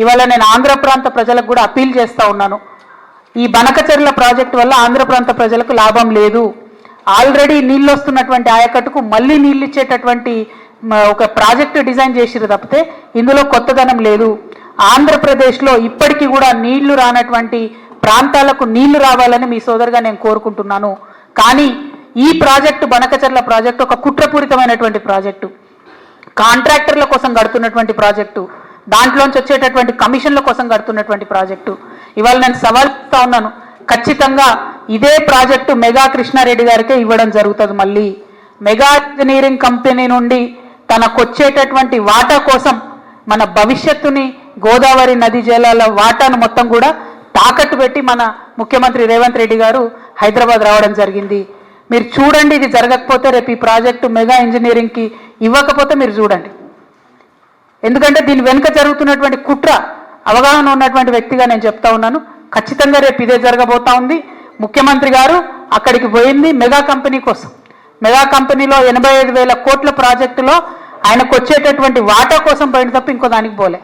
ఇవాళ నేను ఆంధ్ర ప్రాంత ప్రజలకు కూడా అప్పీల్ చేస్తూ ఉన్నాను. ఈ బనకచెర్ల ప్రాజెక్టు వల్ల ఆంధ్ర ప్రాంత ప్రజలకు లాభం లేదు. ఆల్రెడీ నీళ్ళు వస్తున్నటువంటి ఆయకట్టుకు మళ్ళీ నీళ్ళు ఇచ్చేటటువంటి ఒక ప్రాజెక్టు డిజైన్ చేసిరు తప్పితే ఇందులో కొత్తదనం లేదు. ఆంధ్రప్రదేశ్లో ఇప్పటికీ కూడా నీళ్ళు రానటువంటి ప్రాంతాలకు నీళ్ళు రావాలని మీ సోదరుగా నేను కోరుకుంటున్నాను. కానీ ఈ ప్రాజెక్టు బనకచెర్ల ప్రాజెక్టు ఒక కుట్రపూరితమైనటువంటి ప్రాజెక్టు. కాంట్రాక్టర్ల కోసం కడుతున్నటువంటి ప్రాజెక్టు. దాంట్లోంచి వచ్చేటటువంటి కమిషన్ల కోసం కడుతున్నటువంటి ప్రాజెక్టు. ఇవాళ నేను సవాల్స్తా ఉన్నాను. ఖచ్చితంగా ఇదే ప్రాజెక్టు మెగా కృష్ణారెడ్డి గారికే ఇవ్వడం జరుగుతుంది మళ్ళీ. మెగా ఇంజనీరింగ్ కంపెనీ నుండి తనకొచ్చేటటువంటి వాటా కోసం మన భవిష్యత్తుని గోదావరి నది జలాల వాటాను మొత్తం కూడా తాకట్టు పెట్టి మన ముఖ్యమంత్రి రేవంత్ రెడ్డి గారు హైదరాబాద్ రావడం జరిగింది. మీరు చూడండి ఇది జరగకపోతే రేపు ఈ ప్రాజెక్టు మెగా ఇంజనీరింగ్కి ఇవ్వకపోతే మీరు చూడండి. ఎందుకంటే దీని వెనుక జరుగుతున్నటువంటి కుట్ర అవగాహన ఉన్నటువంటి వ్యక్తిగా నేను చెప్తా ఉన్నాను. ఖచ్చితంగా రేపు ఇదే జరగబోతా ఉంది. ముఖ్యమంత్రి గారు అక్కడికి పోయింది మెగా కంపెనీ కోసం. మెగా కంపెనీలో ఎనభై ఐదు వేల కోట్ల ప్రాజెక్టులో ఆయనకు వచ్చేటటువంటి వాటా కోసం పోయిన తప్ప ఇంకో దానికి పోలే.